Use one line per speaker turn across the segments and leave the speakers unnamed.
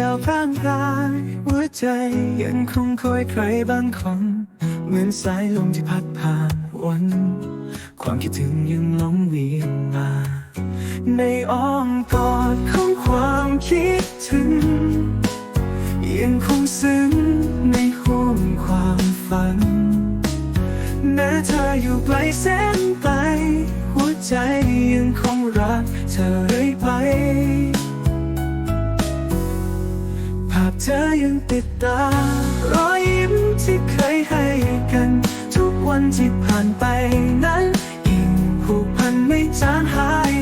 ดาวพรางพรายหัวใจยังคงคอยใครบางคน เหมือนสายลมที่พัดผ่านวัน ความคิดถึงยังหลงเวียนมา ในอ้อมกอดของความคิดถึง ยังคงซึ้งในห่วงความฝันแม้เธออยู่ไกลแสนไกลหัวใจยังคงรัก ยังติดตารอยยิ้มที่เคยให้กัน ทุกวันที่ผ่านไปนั้นยิ่งผูกพันไม่จางหาย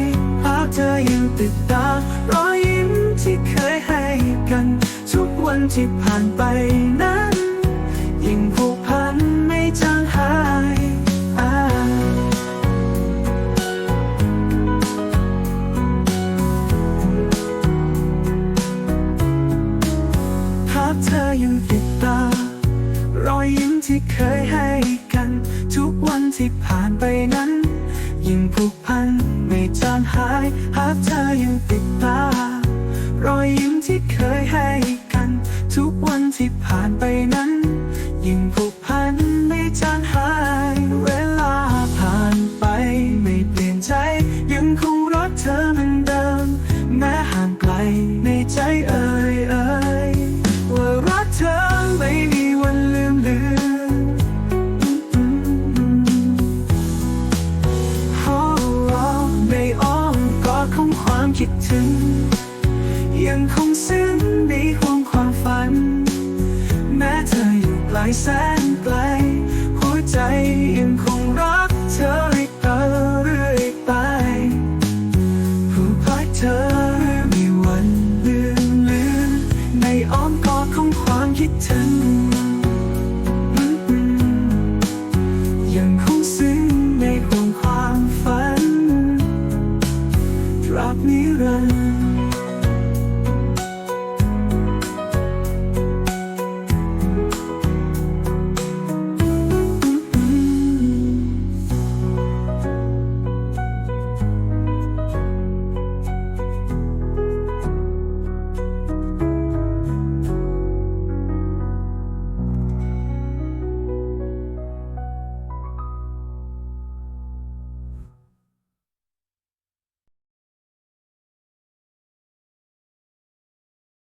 ภาพเธอยังติดตารอยยิ้มที่เคยให้กัน ทุกวันที่ผ่านไป ยังติดตา รอยยิ้มที่เคยให้กัน ทุกวันที่ผ่านไปนั้น ยิ่งผูกพันไม่จางหายหากเธอยังติดตา รอยยิ้มที่เคยให้กัน ทุกวันที่ผ่านไปนั้น ยิ่งผูกพันไม่จางหาย คิดถึง ยังคงซึ้งในห่วงความฝัน แม้เธออยู่ไกลแสนไกล หัวใจยังคงรักเธอเรื่อยไปเรื่อยไป ผู้พักเธอไม่วันลืมเลือนในอ้อมกอดของความคิดถึง